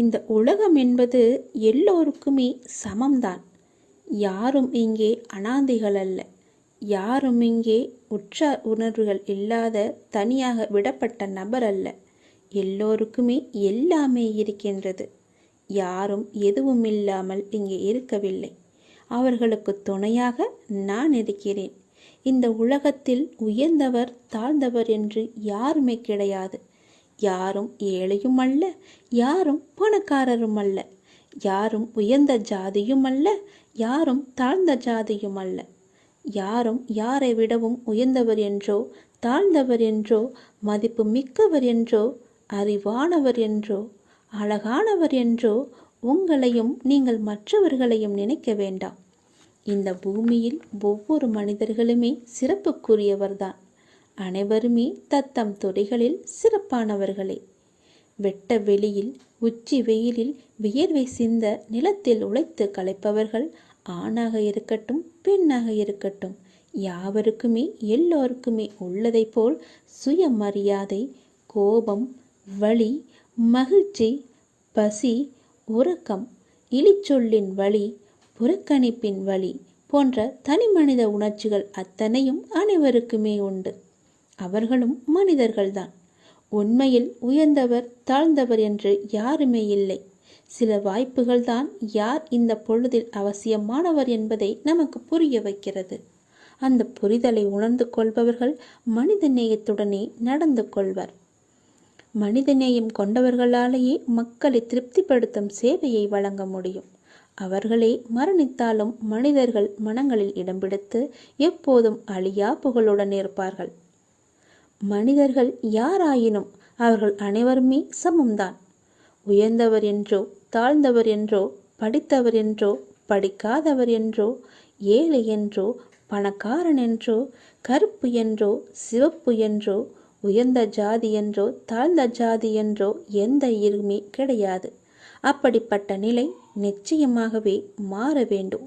இந்த உலகம் என்பது எல்லோருக்குமே சமம்தான். யாரும் இங்கே அனாதைகள் அல்ல. யாரும் இங்கே உற்ற உணர்வுகள் இல்லாத தனியாக விடப்பட்ட நபர் அல்ல. எல்லோருக்குமே எல்லாமே இருக்கின்றது. யாரும் எதுவும் இல்லாமல் இங்கே இருக்கவில்லை. அவர்களுக்கு துணையாக நான் இருக்கிறேன். இந்த உலகத்தில் உயர்ந்தவர் தாழ்ந்தவர் என்று யாருமே கிடையாது. யாரும் ஏழையும் அல்ல யாரும் பணக்காரரும் அல்ல. யாரும் உயர்ந்த ஜாதியும் அல்ல யாரும் தாழ்ந்த ஜாதியும் அல்ல. யாரும் யாரை விடவும் உயர்ந்தவர் என்றோ தாழ்ந்தவர் என்றோ மதிப்பு மிக்கவர் என்றோ அறிவானவர் என்றோ அழகானவர் என்றோ உங்களையும் நீங்கள் மற்றவர்களையும் நினைக்க வேண்டாம். இந்த பூமியில் ஒவ்வொரு மனிதர்களுமே சிறப்புக்குரியவர்தான். அனைவருமே தத்தம் துறைகளில் சிறப்பானவர்களே. வெட்ட வெளியில் உச்சி வெயிலில் வியர்வை சிந்த நிலத்தில் உழைத்து களைப்பவர்கள் ஆணாக இருக்கட்டும் பெண்ணாக இருக்கட்டும் யாவருக்குமே எல்லோருக்குமே உள்ளதைப் போல் சுயமரியாதை கோபம் வழி மகிழ்ச்சி பசி உறக்கம் இழிச்சொல்லின் வழி புறக்கணிப்பின் வழி போன்ற தனிமனித உணர்ச்சிகள் அத்தனையும் அனைவருக்குமே உண்டு. அவர்களும் மனிதர்கள்தான். உண்மையில் உயர்ந்தவர் தாழ்ந்தவர் என்று யாருமே இல்லை. சில வாய்ப்புகள்தான் யார் இந்த பொழுதில் அவசியமானவர் என்பதை நமக்கு புரிய வைக்கிறது. அந்த புரிதலை உணர்ந்து கொள்பவர்கள் மனித நேயத்துடனே நடந்து கொள்வர். மனிதநேயம் கொண்டவர்களாலேயே மக்களை திருப்திப்படுத்தும் சேவையை வழங்க முடியும். அவர்களே மரணித்தாலும் மனிதர்கள் மனங்களில் இடம்பிடித்து எப்போதும் அழியா புகழுடன் இருப்பார்கள். மனிதர்கள் யாராயினும் அவர்கள் அனைவருமே சமம்தான். உயர்ந்தவர் என்றோ தாழ்ந்தவர் என்றோ படித்தவர் என்றோ படிக்காதவர் என்றோ ஏழை என்றோ பணக்காரன் என்றோ கருப்பு என்றோ சிவப்பு என்றோ உயர்ந்த ஜாதி என்றோ தாழ்ந்த ஜாதி என்றோ எந்த இருமே கிடையாது. அப்படிப்பட்ட நிலை நிச்சயமாகவே மாற வேண்டும்.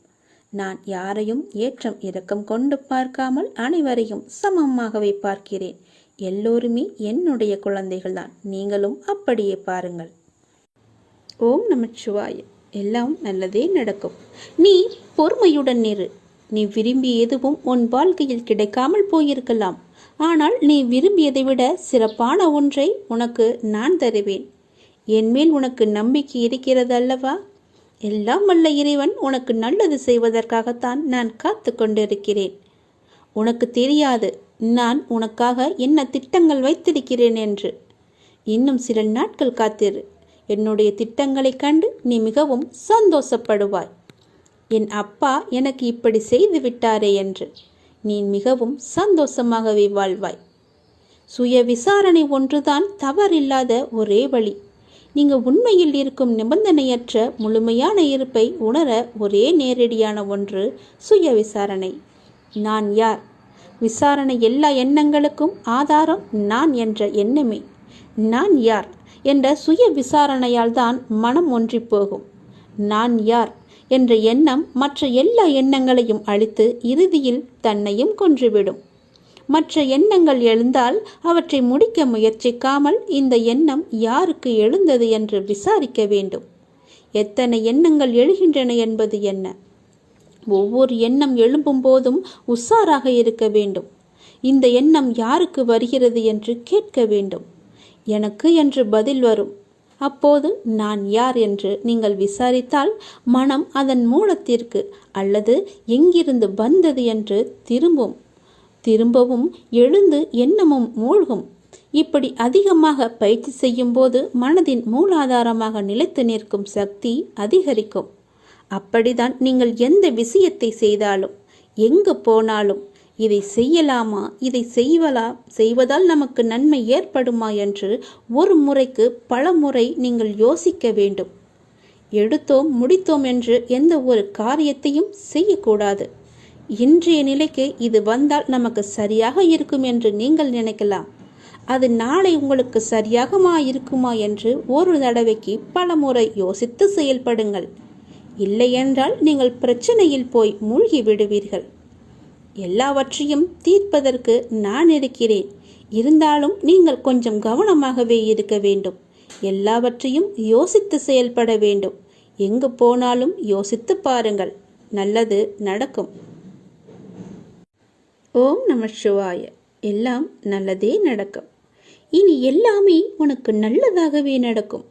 நான் யாரையும் ஏற்றம் இரக்கம் கொண்டு பார்க்காமல் அனைவரையும் சமமாகவே பார்க்கிறேன். எல்லோருமே என்னுடைய குழந்தைகள்தான். நீங்களும் அப்படியே பாருங்கள். ஓம் நமச்சிவாய. எல்லாம் நல்லதே நடக்கும். நீ பொறுமையுடன் இரு நீ விரும்பி எதுவும் உன் வாழ்க்கையில் கிடைக்காமல் போயிருக்கலாம். ஆனால் நீ விரும்பியதை விட சிறப்பான ஒன்றை உனக்கு நான் தருவேன். என்மேல் உனக்கு நம்பிக்கை இருக்கிறது அல்லவா எல்லாம் வல்ல இறைவன் உனக்கு நல்லது செய்வதற்காகத்தான் நான் காத்து கொண்டிருக்கிறேன். உனக்கு தெரியாது நான் உனக்காக என்ன திட்டங்கள் வைத்திருக்கிறேன் என்று. இன்னும் சில நாட்கள் காத்திரு. என்னுடைய திட்டங்களைக் கண்டு நீ மிகவும் சந்தோஷப்படுவாய். என் அப்பா எனக்கு இப்படி செய்து விட்டாரே என்று. நீ மிகவும் சந்தோஷமாகவே வாழ்வாய். சுய விசாரணை ஒன்றுதான் தவறில்லாத ஒரே வழி. நீங்கள் உண்மையில் இருக்கும் நிபந்தனையற்ற முழுமையான இருப்பை உணர ஒரே நேரடியான ஒன்று சுய விசாரணை. நான் யார்? விசாரணை எல்லா எண்ணங்களுக்கும் ஆதாரம் நான் என்ற எண்ணமே. நான் யார் என்ற சுய விசாரணையால் தான் மனம் ஒன்றிப்போகும் நான் யார் என்ற எண்ணம் மற்ற எல்லா எண்ணங்களையும் அழித்து இறுதியில் தன்னையும் கொன்றுவிடும். மற்ற எண்ணங்கள் எழுந்தால் அவற்றை முடிக்க முயற்சிக்காமல் இந்த எண்ணம் யாருக்கு எழுந்தது என்று விசாரிக்க வேண்டும். எத்தனை எண்ணங்கள் எழுகின்றன என்பது என்ன? ஒவ்வொரு எண்ணம் எழும்பும் போதும் உஷாராக இருக்க வேண்டும். இந்த எண்ணம் யாருக்கு வருகிறது என்று கேட்க வேண்டும். எனக்கு என்று பதில் வரும். அப்போது நான் யார் என்று நீங்கள் விசாரித்தால் மனம் அதன் மூலத்திற்கு அல்லது எங்கிருந்து வந்தது என்று திரும்பும். திரும்பவும் எழுந்து எண்ணமும் மூழ்கும். இப்படி அதிகமாக பயிற்சி செய்யும்போது மனதின் மூலாதாரமாக நிலைத்து நிற்கும் சக்தி அதிகரிக்கும். அப்படிதான் நீங்கள் எந்த விஷயத்தை செய்தாலும் எங்கு போனாலும் இதை செய்யலாமா இதை செய்வலா செய்வதால் நமக்கு நன்மை ஏற்படுமா என்று ஒரு முறைக்கு பல முறை நீங்கள் யோசிக்க வேண்டும். எடுத்தோம் முடித்தோம் என்று எந்த ஒரு காரியத்தையும் செய்யக்கூடாது. இன்றைய நிலைக்கு இது வந்தால் நமக்கு சரியாக இருக்கும் என்று நீங்கள் நினைக்கலாம். அது நாளை உங்களுக்கு சரியாகமா இருக்குமா என்று ஒரு தடவைக்கு பல முறை யோசித்து செயல்படுங்கள். இல்லையென்றால் நீங்கள் பிரச்சனையில் போய் மூழ்கி விடுவீர்கள். எல்லாவற்றையும் தீர்ப்பதற்கு நான் இருக்கிறேன். இருந்தாலும் நீங்கள் கொஞ்சம் கவனமாகவே இருக்க வேண்டும். எல்லாவற்றையும் யோசித்து செயல்பட வேண்டும். எங்கு போனாலும் யோசித்து பாருங்கள். நல்லது நடக்கும். ஓம் நம சிவாய. எல்லாம் நல்லதே நடக்கும். இனி எல்லாமே உனக்கு நல்லதாகவே நடக்கும்.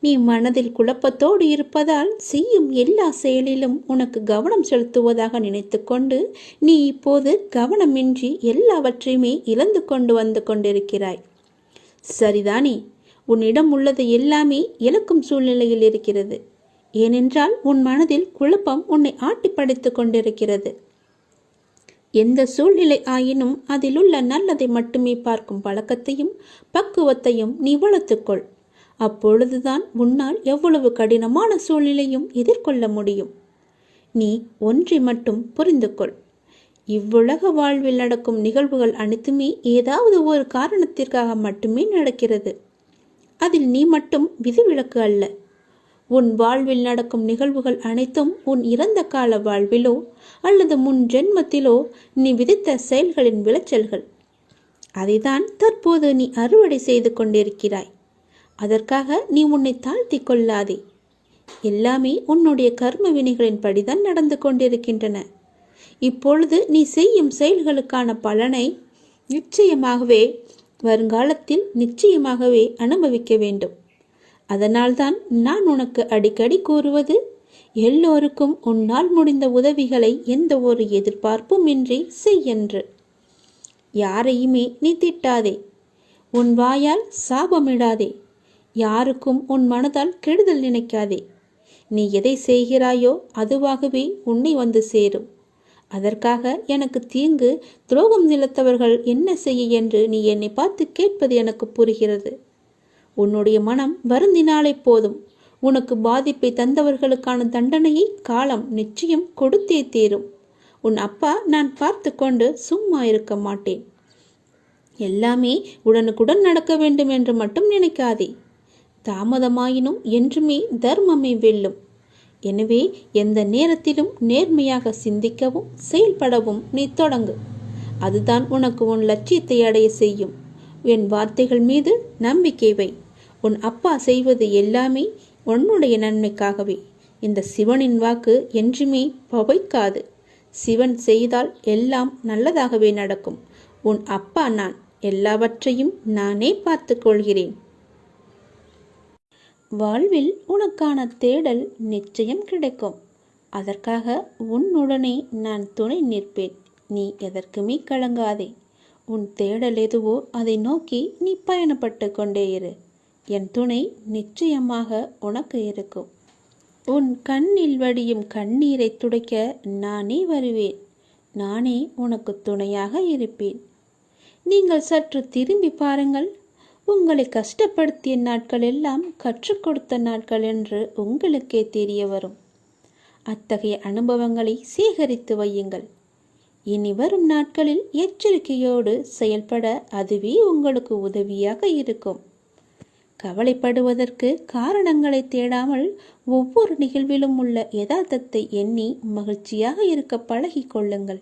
நீ மனதில் குழப்பத்தோடு இருப்பதால் செய்யும் எல்லா செயலிலும் உனக்கு கவனம் செலுத்துவதாக நினைத்துக்கொண்டு நீ இப்போது கவனமின்றி எல்லாவற்றையுமே இழந்து கொண்டு வந்து கொண்டிருக்கிறாய். சரிதானே? உன்னிடம் உள்ளது எல்லாமே இழக்கும் சூழ்நிலையில் இருக்கிறது. ஏனென்றால் உன் மனதில் குழப்பம் உன்னை ஆட்டிப்படைத்துக் கொண்டிருக்கிறது. எந்த சூழ்நிலை ஆயினும் அதிலுள்ள நல்லதை மட்டுமே பார்க்கும் பழக்கத்தையும் பக்குவத்தையும் நீ வளர்த்துக்கொள். அப்பொழுதுதான் உன்னால் எவ்வளவு கடினமான சூழ்நிலையும் எதிர்கொள்ள முடியும். நீ ஒன்றை மட்டும் புரிந்து கொள் இவ்வுலக வாழ்வில் நடக்கும் நிகழ்வுகள் அனைத்துமே ஏதாவது ஒரு காரணத்திற்காக மட்டுமே நடக்கிறது. அதில் நீ மட்டும் விதிவிலக்கு அல்ல. உன் வாழ்வில் நடக்கும் நிகழ்வுகள் அனைத்தும் உன் இறந்த கால வாழ்விலோ அல்லது முன் ஜென்மத்திலோ நீ விதித்த செயல்களின் விளைச்சல்கள். அதைதான் தற்போது நீ அறுவடை செய்து கொண்டிருக்கிறாய். அதற்காக நீ உன்னை தாழ்த்தி கொள்ளாதே. எல்லாமே உன்னுடைய கர்ம வினைகளின் படிதான் நடந்து கொண்டிருக்கின்றன. இப்பொழுது நீ செய்யும் செயல்களுக்கான பலனை நிச்சயமாகவே வருங்காலத்தில் நிச்சயமாகவே அனுபவிக்க வேண்டும். அதனால்தான் நான் உனக்கு அடிக்கடி கூறுவது எல்லோருக்கும் உன்னால் முடிந்த உதவிகளை எந்த ஒரு எதிர்பார்ப்பும் இன்றி செய்யென்று யாரையுமே நீ திட்டாதே. உன் வாயால் சாபமிடாதே. யாருக்கும் உன் மனதால் கெடுதல் நினைக்காதே. நீ எதை செய்கிறாயோ அதுவாகவே உன்னை வந்து சேரும். அதற்காக எனக்கு தீங்கு துரோகம் நிலத்தவர்கள் என்ன செய்ய என்று நீ என்னை பார்த்து கேட்பது எனக்கு புரிகிறது. உன்னுடைய மனம் வருந்தினாலே போதும். உனக்கு பாதிப்பை தந்தவர்களுக்கான தண்டனையை காலம் நிச்சயம் கொடுத்தே தீரும். உன் அப்பா நான் பார்த்து கொண்டு சும்மா இருக்க மாட்டேன். எல்லாமே உடனுக்குடன் நடக்க வேண்டும் என்று மட்டும் நினைக்காதே. தாமதமாயினும் என்றுமே தர்மமே வெல்லும். எனவே எந்த நேரத்திலும் நேர்மையாக சிந்திக்கவும் செயல்படவும் நீ தொடங்கு. அதுதான் உனக்கு உன் லட்சியத்தை அடைய செய்யும். என் வார்த்தைகள் மீது நம்பிக்கை வை. உன் அப்பா செய்வது எல்லாமே உன்னுடைய நன்மைக்காகவே. இந்த சிவனின் வாக்கு என்றுமே பவைக்காது சிவன் செய்தால் எல்லாம் நல்லதாகவே நடக்கும். உன் அப்பா நான் எல்லாவற்றையும் நானே பார்த்துக் கொள்கிறேன். வாழ்வில் உனக்கான தேடல் நிச்சயம் கிடைக்கும். அதற்காக உன்னுடனே நான் துணை நிற்பேன். நீ எதற்குமே கலங்காதே. உன் தேடல் எதுவோ அதை நோக்கி நீ பயணப்பட்டு கொண்டே இரு. என் துணை நிச்சயமாக உனக்கு இருக்கும். உன் கண்ணில் வடியும் கண்ணீரை துடைக்க நானே வருவேன். நானே உனக்கு துணையாக இருப்பேன். நீங்கள் சற்று திரும்பி பாருங்கள். உங்களை கஷ்டப்படுத்திய நாட்கள் எல்லாம் கற்றுக் கொடுத்த நாட்கள் என்று உங்களுக்கே தெரிய வரும். அத்தகைய அனுபவங்களை சேகரித்து வையுங்கள். இனி வரும் நாட்களில் எச்சரிக்கையோடு செயல்பட அதுவே உங்களுக்கு உதவியாக இருக்கும். கவலைப்படுவதற்கு காரணங்களை தேடாமல் ஒவ்வொரு நிகழ்விலும் உள்ள யதார்த்தத்தை எண்ணி மகிழ்ச்சியாக இருக்க பழகி கொள்ளுங்கள்.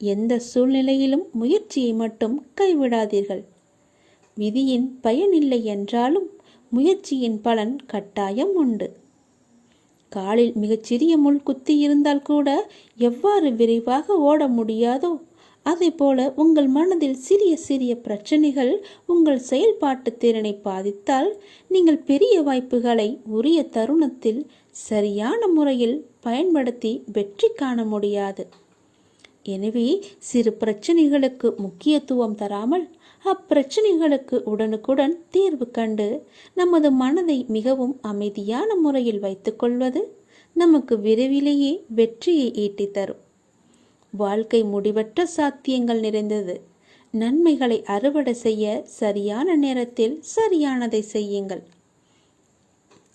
எந்த சூழ்நிலையிலும் முயற்சியை மட்டும் கைவிடாதீர்கள். விதியின் பயனில்லை என்றாலும் முயற்சியின் பலன் கட்டாயம் உண்டு. காலில் மிகச்சிறிய முள் குத்தி இருந்தால் கூட எவ்வாறு விரைவாக ஓட முடியாதோ அதே போல உங்கள் மனதில் சிறிய சிறிய பிரச்சனைகள் உங்கள் செயல்பாட்டு திறனை பாதித்தால் நீங்கள் பெரிய வாய்ப்புகளை உரிய தருணத்தில் சரியான முறையில் பயன்படுத்தி வெற்றி காண முடியாது. எனவே சிறு பிரச்சனைகளுக்கு முக்கியத்துவம் தராமல் அப்பிரச்சனைகளுக்கு உடனுக்குடன் தீர்வு கண்டு நமது மனதை மிகவும் அமைதியான முறையில் வைத்துக்கொள்வது நமக்கு விரைவிலேயே வெற்றியை ஈட்டித் தரும் வாழ்க்கை முடிவற்ற சாத்தியங்கள் நிறைந்தது. நன்மைகளை அறுவடை செய்ய சரியான நேரத்தில் சரியானதை செய்யுங்கள்.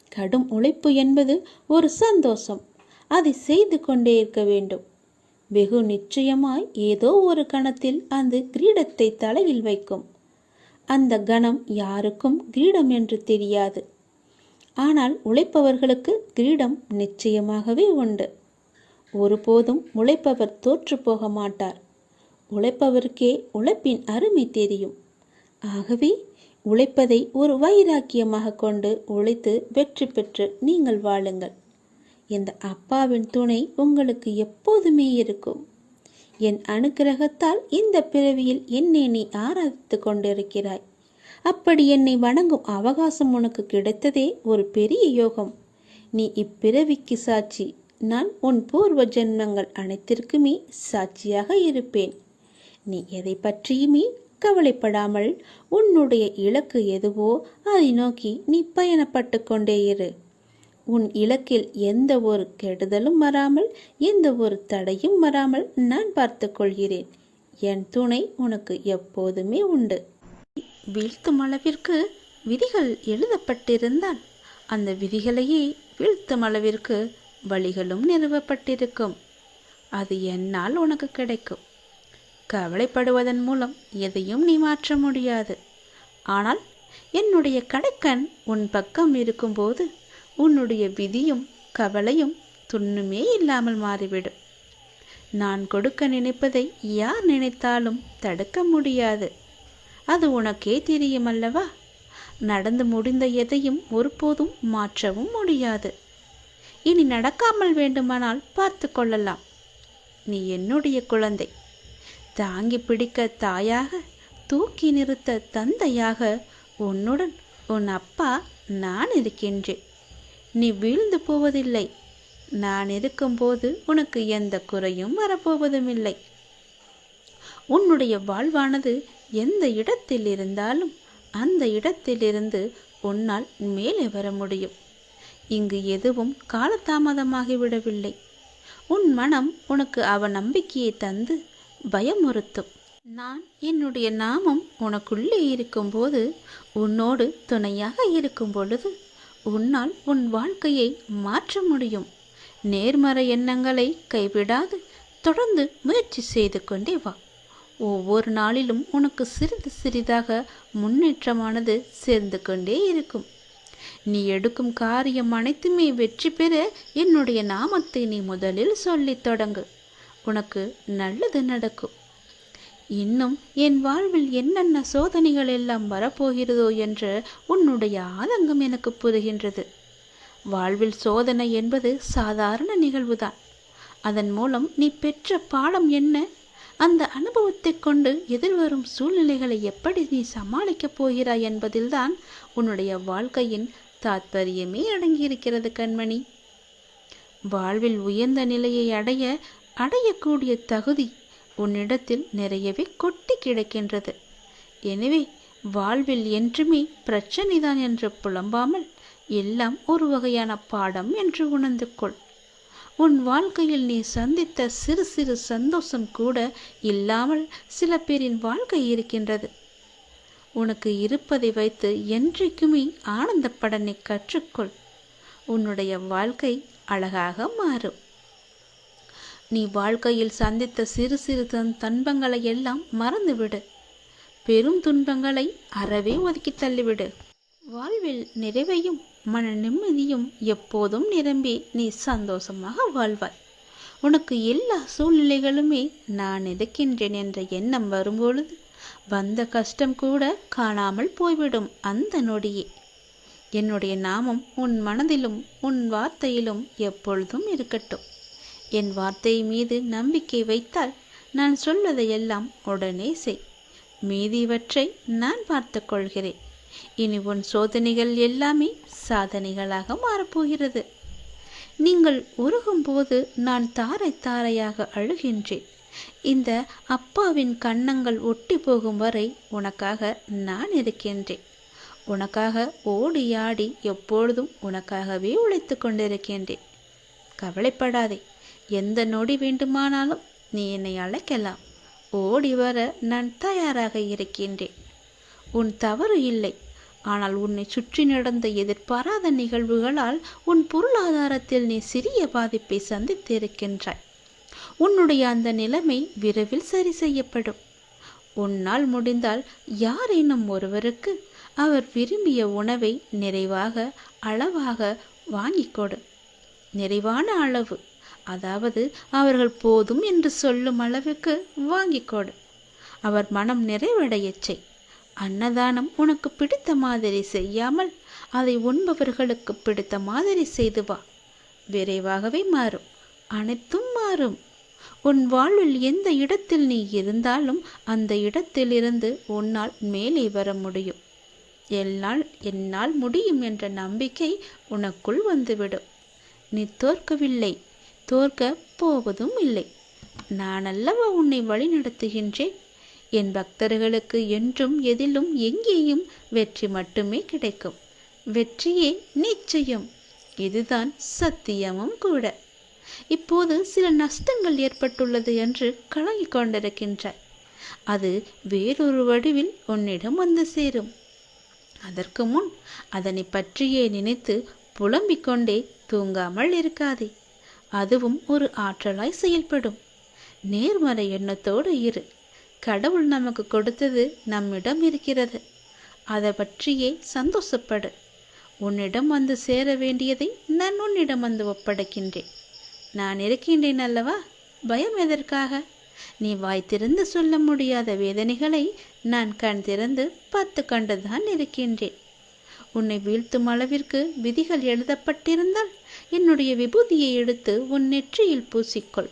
கடும் உழைப்பு என்பது ஒரு சந்தோஷம். அதை செய்து கொண்டே இருக்க வேண்டும். வெகு நிச்சயமாய் ஏதோ ஒரு கணத்தில் அந்த கிரீடத்தை தலையில் வைக்கும். அந்த கணம் யாருக்கும் கிரீடம் என்று தெரியாது. ஆனால் உழைப்பவர்களுக்கு கிரீடம் நிச்சயமாகவே உண்டு. ஒருபோதும் உழைப்பவர் தோற்று போக மாட்டார். உழைப்பவருக்கே உழைப்பின் அருமை தெரியும். ஆகவே உழைப்பதை ஒரு வைராக்கியமாக கொண்டு உழைத்து வெற்றி பெற்று நீங்கள் வாழுங்கள். இந்த அப்பாவின் துணை உங்களுக்கு எப்போதுமே இருக்கும். என் அனுக்கிரகத்தால் இந்த பிறவியில் என்னை நீ ஆராதித்து கொண்டிருக்கிறாய். அப்படி என்னை வணங்கும் அவகாசம் உனக்கு கிடைத்ததே ஒரு பெரிய யோகம். நீ இப்பிறவிக்கு சாட்சி. நான் உன் பூர்வ ஜென்மங்கள் அனைத்திற்குமே சாட்சியாக இருப்பேன். நீ எதை பற்றியுமே கவலைப்படாமல் உன்னுடைய இலக்கு எதுவோ அதை நோக்கி நீ பயணப்பட்டு கொண்டே இரு. உன் இலக்கில் எந்த ஒரு கெடுதலும் வராமல் எந்த ஒரு தடையும் வராமல் நான் பார்த்து கொள்கிறேன். என் துணை உனக்கு எப்போதுமே உண்டு. வீழ்த்தும் அளவிற்கு விதிகள் எழுதப்பட்டிருந்தால் அந்த விதிகளையே வீழ்த்தும் அளவிற்கு வழிகளும் நிறுவப்பட்டிருக்கும். அது என்னால் உனக்கு கிடைக்கும். கவலைப்படுவதன் மூலம் எதையும் நீ மாற்ற முடியாது. ஆனால் என்னுடைய கடைக்கண் உன் பக்கம் இருக்கும்போது உன்னுடைய விதியும் கவலையும் துண்ணுமே இல்லாமல் மாறிவிடும். நான் கொடுக்க நினைப்பதை யார் நினைத்தாலும் தடுக்க முடியாது. அது உனக்கே தெரியும் அல்லவா? நடந்து முடிந்த எதையும் ஒருபோதும் மாற்றவும் முடியாது. இனி நடக்காமல் வேண்டுமானால் பார்த்து கொள்ளலாம். நீ என்னுடைய குழந்தை. தாங்கி பிடிக்க தாயாக தூக்கி நிறுத்த தந்தையாக உன்னுடன் உன் அப்பா நான் இருக்கின்றேன். நீ வீழ்ந்து போவதில்லை. நான் இருக்கும்போது உனக்கு எந்த குறையும் வரப்போவதும் இல்லை உன்னுடைய வாழ்வானது எந்த இடத்தில் இருந்தாலும் அந்த இடத்திலிருந்து உன்னால் மேலே வர முடியும். இங்கு எதுவும் காலதாமதமாகிவிடவில்லை. உன் மனம் உனக்கு அவ நம்பிக்கையை தந்து பயமுறுத்தும். நான் என்னுடைய நாமம் உனக்குள்ளே இருக்கும்போது உன்னோடு துணையாக இருக்கும் பொழுது உன்னால் உன் வாழ்க்கையை மாற்ற முடியும். நேர்மறை எண்ணங்களை கைவிடாது தொடர்ந்து முயற்சி செய்து கொண்டே வா. ஒவ்வொரு நாளிலும் உனக்கு சிறிது சிறிதாக முன்னேற்றமானது சேர்ந்து கொண்டே இருக்கும். நீ எடுக்கும் காரியம் அனைத்துமே வெற்றி பெற என்னுடைய நாமத்தை நீ முதலில் சொல்லித் தொடங்கு. உனக்கு நல்லது நடக்கும். இன்னும் என் வாழ்வில் என்னென்ன சோதனைகள் எல்லாம் வரப்போகிறதோ என்று உன்னுடைய ஆதங்கம் எனக்கு புரிகின்றது. வாழ்வில் சோதனை என்பது சாதாரண நிகழ்வுதான். அதன் மூலம் நீ பெற்ற பாடம் என்ன? அந்த அனுபவத்தை கொண்டு எதிர்வரும் சூழ்நிலைகளை எப்படி நீ சமாளிக்கப் போகிறாய் என்பதில்தான் உன்னுடைய வாழ்க்கையின் தாத்பரியமே அடங்கியிருக்கிறது கண்மணி. வாழ்வில் உயர்ந்த நிலையை அடைய அடையக்கூடிய தகுதி உன்னிடத்தில் நிறையவே கொட்டி கிடக்கின்றது. எனவே வாழ்வில் என்றுமே பிரச்சனைதான் என்று புலம்பாமல் எல்லாம் ஒரு வகையான பாடம் என்று உணர்ந்து கொள். உன் வாழ்க்கையில் நீ சந்தித்த சிறு சிறு சந்தோஷம் கூட இல்லாமல் சில பேரின் வாழ்க்கை இருக்கின்றது. உனக்கு இருப்பதை வைத்து என்றைக்குமே ஆனந்தப்பட நீ கற்றுக்கொள். உன்னுடைய வாழ்க்கை அழகாக மாறும். நீ வாழ்க்கையில் சந்தித்த சிறு சிறு தன் துன்பங்களை எல்லாம் மறந்துவிடு. பெரும் துன்பங்களை அறவே ஒதுக்கி தள்ளிவிடு. வாழ்வில் நிறைவையும் மன நிம்மதியும் எப்போதும் நிரம்பி நீ சந்தோஷமாக வாழ்வாய். உனக்கு எல்லா சூழ்நிலைகளுமே நான் எதுக்கின்றேன் என்ற எண்ணம் வரும்பொழுது வந்த கஷ்டம் கூட காணாமல் போய்விடும் அந்த நொடியே. என்னுடைய நாமம் உன் மனதிலும் உன் வார்த்தையிலும் எப்பொழுதும் இருக்கட்டும். என் வார்த்தை மீது நம்பிக்கை வைத்தால் நான் சொல்வதையெல்லாம் உடனே செய். மீதிவற்றை நான் பார்த்து கொள்கிறேன். இனி உன் சோதனைகள் எல்லாமே சாதனைகளாக மாறப்போகிறது. நீங்கள் உருகும்போது நான் தாரை தாரையாக அழுகின்றேன். இந்த அப்பாவின் கன்னங்கள் ஒட்டி போகும் வரை உனக்காக நான் இருக்கின்றேன். உனக்காக ஓடி ஆடி எப்பொழுதும் உனக்காகவே உழைத்து கொண்டிருக்கின்றேன். கவலைப்படாதே. எந்த நொடி வேண்டுமானாலும் நீ என்னை அழைக்கலாம். ஓடி வர நான் தயாராக இருக்கின்றேன். உன் தவறு இல்லை. ஆனால் உன்னை சுற்றி நடந்த எதிர்பாராத நிகழ்வுகளால் உன் பொருளாதாரத்தில் நீ சிறிய பாதிப்பை சந்தித்திருக்கின்றாய். உன்னுடைய அந்த நிலைமை விரைவில் சரி செய்யப்படும். உன்னால் முடிந்தால் யாரேனும் ஒருவருக்கு அவர் விரும்பிய உணவை நிறைவாக அளவாக வாங்கிக் கொடு. நிறைவான அளவு அதாவது அவர்கள் போதும் என்று சொல்லும் அளவுக்கு வாங்கிக் கொடு. அவர் மனம் நிறைவடையச் செய். அன்னதானம் உனக்கு பிடித்த மாதிரி செய்யாமல் அதை உண்பவர்களுக்கு பிடித்த மாதிரி செய்து வா. விரைவாகவே மாறும். அனைத்தும் மாறும். உன் வாழ்வில் எந்த இடத்தில் நீ இருந்தாலும் அந்த இடத்திலிருந்து உன்னால் மேலே வர முடியும். என்னால் என்னால் முடியும் என்ற நம்பிக்கை உனக்குள் வந்துவிடும். நீ தோற்கவில்லை. தோற்க போவதும் இல்லை. நான் அல்லவா உன்னை வழிநடத்துகின்றேன்? என் பக்தர்களுக்கு என்றும் எதிலும் எங்கேயும் வெற்றி மட்டுமே கிடைக்கும். வெற்றியே நிச்சயம். இதுதான் சத்தியமும் கூட. இப்போது சில நஷ்டங்கள் ஏற்பட்டுள்ளது என்று கலங்கிக் கொண்டிருக்கின்றாய். அது வேறொரு வடிவில் உன்னிடம் வந்து சேரும். அதற்கு முன் அதனை பற்றியே நினைத்து புலம்பிக் கொண்டே தூங்காமல் இருக்காதே. அதுவும் ஒரு ஆற்றலாய் செயல்படும். நேர்மறை எண்ணத்தோடு இரு. கடவுள் நமக்கு கொடுத்தது நம்மிடம் இருக்கிறது. அதை பற்றியே சந்தோஷப்படு. உன்னிடம் வந்து சேர வேண்டியதை நான் உன்னிடம் வந்து ஒப்படைக்கின்றேன். நான் இருக்கின்றேன் அல்லவா? பயம் எதற்காக? நீ வாய் திறந்து சொல்ல முடியாத வேதனைகளை நான் கண் திறந்து பார்த்து கண்டுதான் இருக்கின்றேன். உன்னை வீழ்த்தும் அளவிற்கு விதிகள் எழுதப்பட்டிருந்தால் என்னுடைய விபூதியை எடுத்து உன் நெற்றியில் பூசிக்கொள்.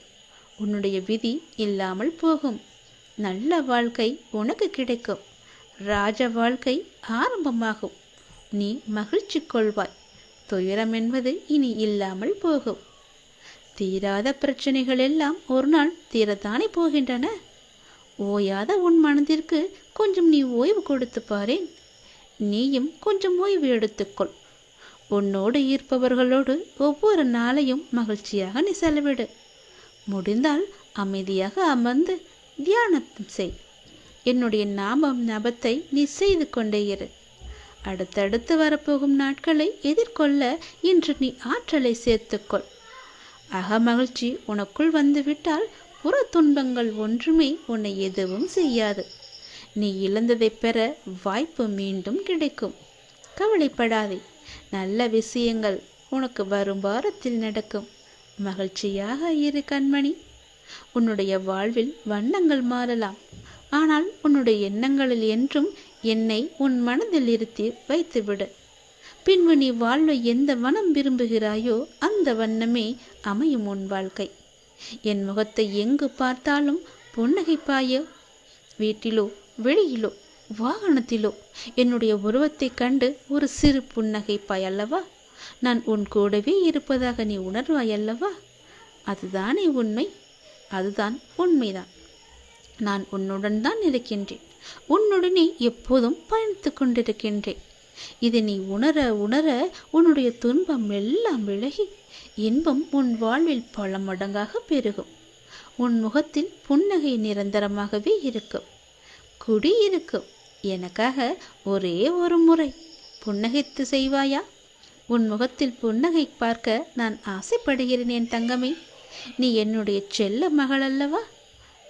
உன்னுடைய விதி இல்லாமல் போகும். நல்ல வாழ்க்கை உனக்கு கிடைக்கும். ராஜ வாழ்க்கை ஆரம்பமாகும். நீ மகிழ்ச்சி கொள்வாய். துயரம் என்பது இனி இல்லாமல் போகும். தீராத பிரச்சனைகள் எல்லாம் ஒரு நாள் தீரத்தானே போகின்றன. ஓயாத உன் மனதிற்கு கொஞ்சம் நீ ஓய்வு கொடுத்து பாரேன். நீயும் கொஞ்சம் ஓய்வு எடுத்துக்கொள். உன்னோடு ஈர்ப்பவர்களோடு ஒவ்வொரு நாளையும் மகிழ்ச்சியாக நீ செலவிடு. முடிந்தால் அமைதியாக அமர்ந்து தியானம் செய். என்னுடைய நாமம் நபத்தை நீ செய்து கொண்டே இரு. அடுத்தடுத்து வரப்போகும் நாட்களை எதிர்கொள்ள இன்று நீ ஆற்றலை சேர்த்துக்கொள். அகமகிழ்ச்சி உனக்குள் வந்துவிட்டால் புற துன்பங்கள் ஒன்றுமே உன்னை எதுவும் செய்யாது. நீ இழந்ததைப் பெற வாய்ப்பு மீண்டும் கிடைக்கும். கவலைப்படாதே. நல்ல விஷயங்கள் உனக்கு வரும் வாரத்தில் நடக்கும். மகிழ்ச்சியாக இரு கண்மணி. உன்னுடைய வாழ்வில் வண்ணங்கள் மாறலாம். ஆனால் உன்னுடைய எண்ணங்களில் என்றும் என்னை உன் மனதில் இருத்தி வைத்துவிடு. பின்பு நீ வாழ்வை எந்த வனம் விரும்புகிறாயோ அந்த வண்ணமே அமையும் உன் வாழ்க்கை. என் முகத்தை எங்கு பார்த்தாலும் புன்னகைப்பாயோ வீட்டிலோ வெளியிலோ வாகனத்திலோ என்னுடைய உருவத்தைக் கண்டு ஒரு சிறு புன்னகைப்பாய் அல்லவா? நான் உன் கூடவே இருப்பதாக நீ உணர்வாய் அல்லவா? அதுதானே உண்மை. அதுதான் உண்மைதான். நான் உன்னுடன் தான் இருக்கின்றேன். உன்னுடனே எப்போதும் பயணித்து கொண்டிருக்கின்றேன். இதை நீ உணர உணர உன்னுடைய துன்பம் எல்லாம் விலகி இன்பம் உன் வாழ்வில் பல மடங்காக பெருகும். உன் முகத்தில் புன்னகை நிரந்தரமாகவே இருக்கும். குடி இருக்கும். எனக்காக ஒரே ஒரு முறை புன்னகைத்து செய்வாயா? உன் முகத்தில் புன்னகை பார்க்க நான் ஆசைப்படுகிறேன் என் தங்கமே. நீ என்னுடைய செல்ல மகள் அல்லவா?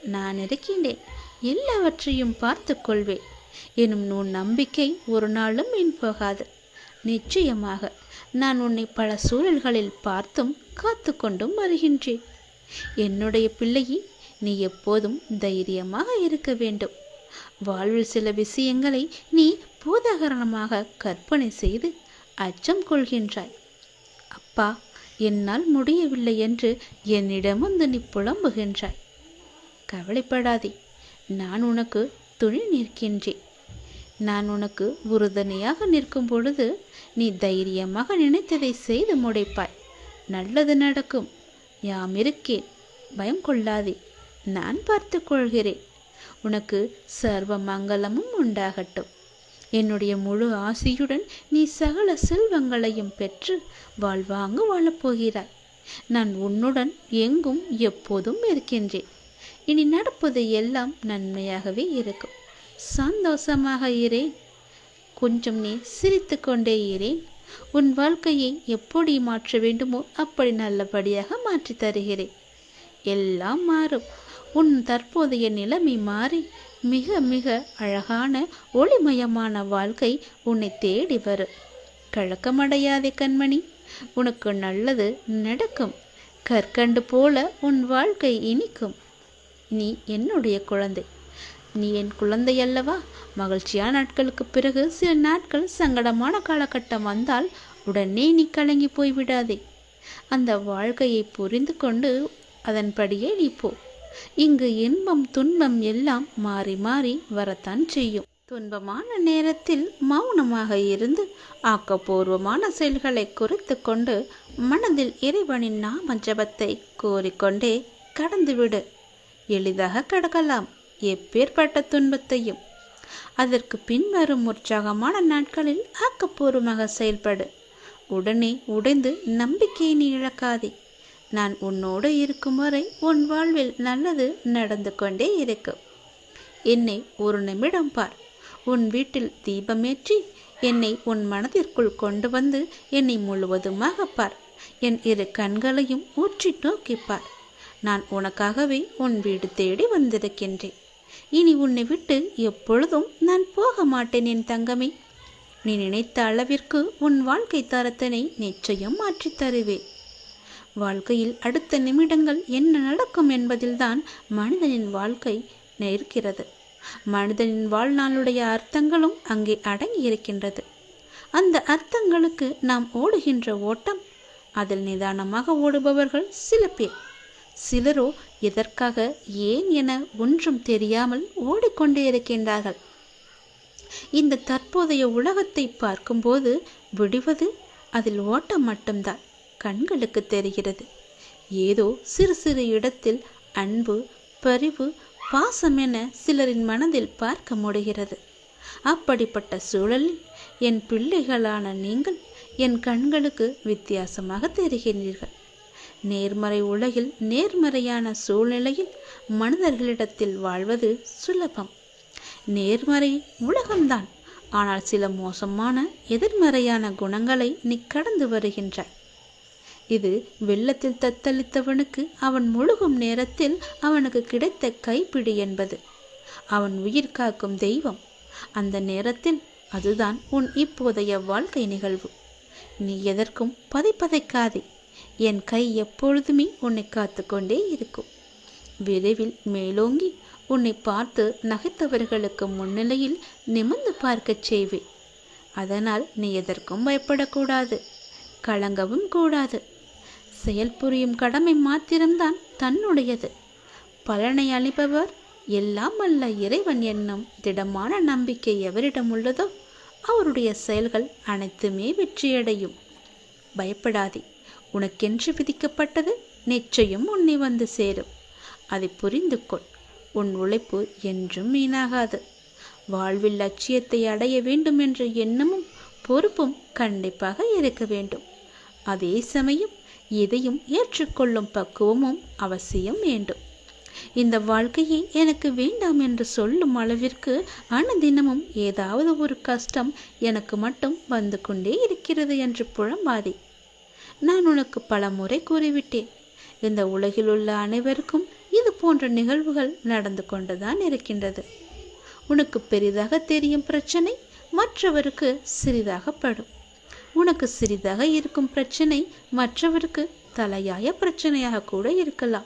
நான் இருக்கின்றேன். எல்லாவற்றையும் பார்த்து கொள்வேன். எனும் உன் நம்பிக்கை ஒரு நாளும் வீண் போகாது. நிச்சயமாக நான் உன்னை பல சூழல்களில் பார்த்தும் காத்து கொண்டும் வருகின்றேன். என்னுடைய பிள்ளையை நீ எப்போதும் தைரியமாக இருக்க வேண்டும். வாழ்வில் சில விஷயங்களை நீ பூதாகரணமாக கற்பனை செய்து அச்சம் கொள்கின்றாய். அப்பா என்னால் முடியவில்லை என்று என்னிடம் வந்து நீ புலம்புகின்றாய். கவலைப்படாதே நான் உனக்கு துணி நிற்கின்றேன். நான் உனக்கு உறுதுணையாக நிற்கும் பொழுது நீ தைரியமாக நினைத்ததை செய்து முடிப்பாய். நல்லது நடக்கும் யாம் இருக்கேன் பயம் கொள்ளாதே நான் பார்த்து கொள்கிறேன். உனக்கு சர்வ மங்களமும் உண்டாகட்டும். என்னுடைய முழு ஆசியுடன் நீ சகல செல்வங்களையும் பெற்று வாழ்வாங்கு வாழப்போகிறாய். நான் உன்னுடன் எங்கும் எப்போதும் இருக்கின்றேன். இனி நடப்பது எல்லாம் நன்மையாகவே இருக்கும். சந்தோஷமாக இரேன். கொஞ்சம் நீ சிரித்து கொண்டே இரேன். உன் வாழ்க்கையை எப்படி மாற்ற வேண்டுமோ அப்படி நல்லபடியாக மாற்றித் தருகிறேன். எல்லாம் மாறும். உன் தற்போதைய நிலைமை மாறி மிக மிக அழகான ஒளிமயமான வாழ்க்கை உன்னை தேடி வரும் கழக்கமடையாதே கண்மணி உனக்கு நல்லது நடக்கும். கற்கண்டு போல உன் வாழ்க்கை இனிக்கும். நீ என்னுடைய குழந்தை. நீ என் குழந்தை அல்லவா? மகிழ்ச்சியான நாட்களுக்கு பிறகு சில நாட்கள் சங்கடமான காலகட்டம் வந்தால் உடனே நீ கலங்கி போய்விடாதே. அந்த வாழ்க்கையை புரிந்து கொண்டு அதன்படியே நீ போ. இங்கு இன்பம் துன்பம் எல்லாம் மாறி மாறி வரத்தான் செய்யும். துன்பமான நேரத்தில் மௌனமாக இருந்து ஆக்கப்பூர்வமான செயல்களை குறித்து கொண்டு மனதில் இறைவனின் நாம ஜபத்தை கோரிக்கொண்டே கடந்துவிடு. எளிதாக கடக்கலாம். எப்பேற்பட்ட துன்பத்தையும். அதற்கு பின்வரும் உற்சாகமான நாட்களில் ஆக்கப்பூர்வமாக செயல்படு. உடனே உடைந்து நம்பிக்கையை நீ இழக்காதே. நான் உன்னோடு இருக்கும் வரை உன் வாழ்வில் நல்லது நடந்து கொண்டே இருக்கும் என்னை ஒரு நிமிடம் பார். உன் வீட்டில் தீபமேற்றி என்னை உன் மனதிற்குள் கொண்டு வந்து என்னை முழுவதுமாக பார். என் இரு கண்களையும் ஊற்றி நோக்கிப் பார். நான் உனக்காகவே உன் வீடு தேடி வந்திருக்கின்றேன். இனி உன்னை விட்டு எப்பொழுதும் நான் போக மாட்டேன் என் தங்கமே. நீ நினைத்த அளவிற்கு உன் வாழ்க்கை தரத்தினை நிச்சயம் மாற்றித் தருவேன். வாழ்க்கையில் அடுத்த நிமிடங்கள் என்ன நடக்கும் என்பதில்தான் மனிதனின் வாழ்க்கை இருக்கிறது மனிதனின் வாழ்நாளுடைய அர்த்தங்களும் அங்கே அடங்கி இருக்கின்றது அந்த அர்த்தங்களுக்கு நாம் ஓடுகின்ற ஓட்டம் அதில் நிதானமாக ஓடுபவர்கள் சில பேர். சிலரோ எதற்காக ஏன் என ஒன்றும் தெரியாமல் ஓடிக்கொண்டே இருக்கின்றார்கள். இந்த தற்போதைய உலகத்தை பார்க்கும்போது விடுவது அதில் ஓட்டம் மட்டும்தான். கண்களுக்கு தெரிகிறது. ஏதோ சிறு சிறு இடத்தில் அன்பு பரிவு பாசம் என சிலரின் மனதில் பார்க்க முடிகிறது. அப்படிப்பட்ட சூழலில் என் பிள்ளைகளான நீங்கள் என் கண்களுக்கு வித்தியாசமாக தெரிகிறீர்கள் நேர்மறை உலகில் நேர்மறையான சூழ்நிலையில் மனிதர்களிடத்தில் வாழ்வது சுலபம். நேர்மறை உலகம்தான். ஆனால் சில மோசமான எதிர்மறையான குணங்களை நீ கடந்து வருகின்றாய். இது வெள்ளத்தில் தத்தளித்தவனுக்கு அவன் முழுகும் நேரத்தில் அவனுக்கு கிடைத்த கைப்பிடி என்பது. அவன் உயிர் காக்கும் தெய்வம். அந்த நேரத்தில் அதுதான் உன் இப்போதைய வாழ்க்கை நிகழ்வு. நீ எதற்கும் பதைப்பதைக்காதே. என் கை எப்பொழுதுமே உன்னை காத்து கொண்டே இருக்கும். விரைவில் மேலோங்கி உன்னை பார்த்து நகைத்தவர்களுக்கு முன்னிலையில் நிமிர்ந்து பார்க்கச் செய்வேன். அதனால் நீ எதற்கும் பயப்படக்கூடாது. கலங்கவும் கூடாது. செயல்புரியும் கடமை மாத்திரம்தான் தன்னுடையது. பலனை அளிப்பவர் எல்லாம் அல்ல இறைவன் என்னும் திடமான நம்பிக்கை எவரிடம் உள்ளதோ அவருடைய செயல்கள் அனைத்துமே வெற்றியடையும். பயப்படாதே உனக்கென்று விதிக்கப்பட்டது நிச்சயம் உன்னை வந்து சேரும். அதை புரிந்து கொள் உன் உழைப்பு என்றும் வீணாகாது. வாழ்வில் லட்சியத்தை அடைய வேண்டும் என்ற எண்ணமும் பொறுப்பும் கண்டிப்பாக இருக்க வேண்டும். அதே சமயம் எதையும் ஏற்றுக்கொள்ளும் பக்குவமும் அவசியம் வேண்டும். இந்த வாழ்க்கையை எனக்கு வேண்டாம் என்று சொல்லும் அளவிற்கு அனுதினமும் ஏதாவது ஒரு கஷ்டம் எனக்கு மட்டும் வந்து கொண்டே இருக்கிறது என்று புலம்பாதே. நான் உனக்கு பல முறை கூறிவிட்டேன். இந்த உலகில் உள்ள அனைவருக்கும் இது போன்ற நிகழ்வுகள் நடந்து கொண்டுதான் இருக்கின்றது. உனக்கு பெரிதாக தெரியும் பிரச்சனை மற்றவருக்கு சிறிதாகப்படும். உனக்கு சிறிதாக இருக்கும் பிரச்சனை மற்றவருக்கு தலையாய பிரச்சனையாக கூட இருக்கலாம்.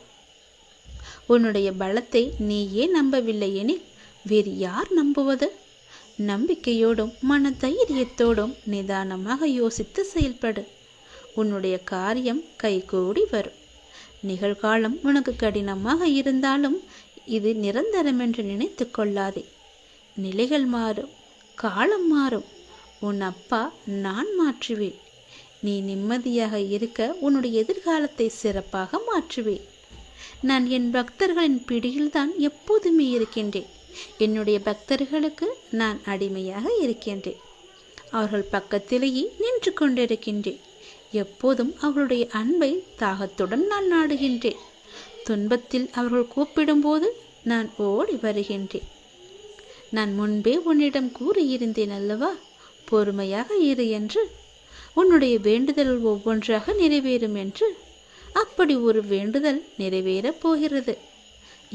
உன்னுடைய பலத்தை நீயே நம்பவில்லை எனில் வேறு யார் நம்புவது? நம்பிக்கையோடும் மன தைரியத்தோடும் நிதானமாக யோசித்து செயல்படு. உன்னுடைய காரியம் கைகூடி வரும். நிகழ்காலம் உனக்கு கடினமாக இருந்தாலும் இது நிரந்தரம் என்று நினைத்து கொள்ளாதே. நிலைகள் மாறும் காலம் மாறும். உன் அப்பா நான் மாற்றுவேன். நீ நிம்மதியாக இருக்க உன்னுடைய எதிர்காலத்தை சிறப்பாக மாற்றுவேன். நான் என் பக்தர்களின் பிடியில்தான் எப்போதுமே இருக்கின்றேன். என்னுடைய பக்தர்களுக்கு நான் அடிமையாக இருக்கின்றேன். அவர்கள் பக்கத்திலேயே நின்று கொண்டிருக்கின்றேன். எப்போதும் அவர்களுடைய அன்பை தாகத்துடன் நான் நாடுகின்றேன். துன்பத்தில் அவர்கள் கூப்பிடும்போது நான் ஓடி வருகின்றேன். நான் முன்பே உன்னிடம் கூறியிருந்தேன் அல்லவா? பொறுமையாக இரு என்று. உன்னுடைய வேண்டுதல் ஒவ்வொன்றாக நிறைவேறும் என்று. அப்படி ஒரு வேண்டுதல் நிறைவேறப் போகிறது.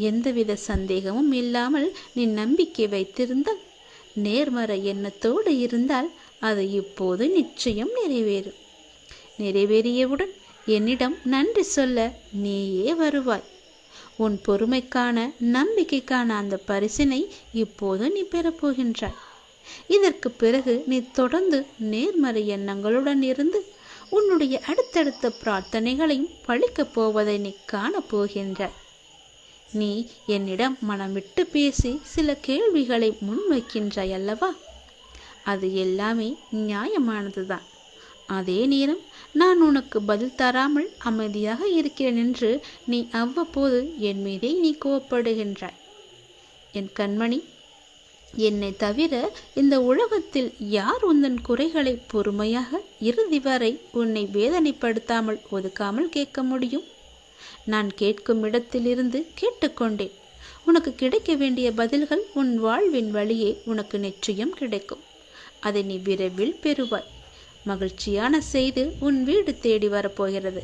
எந்தவித சந்தேகமும் இல்லாமல் நீ நம்பிக்கை வைத்திருந்தால் நேர்மறை எண்ணத்தோடு இருந்தால் அது இப்போது நிச்சயம் நிறைவேறும். நிறைவேறியவுடன் என்னிடம் நன்றி சொல்ல நீயே வருவாய். உன் பொறுமைக்கான நம்பிக்கைக்கான அந்த பரிசினை இப்போது நீ பெறப்போகின்றாய் இதற்கு பிறகு நீ தொடர்ந்து நேர்மறை எண்ணங்களுடன் இருந்து உன்னுடைய அடுத்தடுத்த பிரார்த்தனைகளையும் பழிக்கப் போவதை நீ காணப்போகின்றாய் நீ என்னிடம் மனம் விட்டு பேசி சில கேள்விகளை முன்வைக்கின்றாய் அல்லவா? அது எல்லாமே நியாயமானதுதான். அதே நேரம் நான் உனக்கு பதில் தராமல் அமைதியாக இருக்கிறேன் என்று நீ அவ்வப்போது என் மீதே நீ கோவப்படுகின்றாய். என் கண்மணி என்னை தவிர இந்த உலகத்தில் யார் உந்தன் குறைகளை பொறுமையாக இறுதி வரை உன்னை வேதனைப்படுத்தாமல் ஒதுக்காமல் கேட்க முடியும்? நான் கேட்கும் இடத்திலிருந்து கேட்டுக்கொண்டேன். உனக்கு கிடைக்க வேண்டிய பதில்கள் உன் வாழ்வின் வழியே உனக்கு நிச்சயம் கிடைக்கும். அதை நீ விரைவில் பெறுவாய். மகிழ்ச்சியான செய்து உன் வீடு தேடி வரப்போகிறது.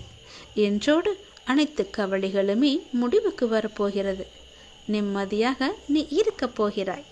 என்றோடு அனைத்து கவலைகளுமே முடிவுக்கு வரப்போகிறது. நிம்மதியாக நீ இருக்கப் போகிறாய்.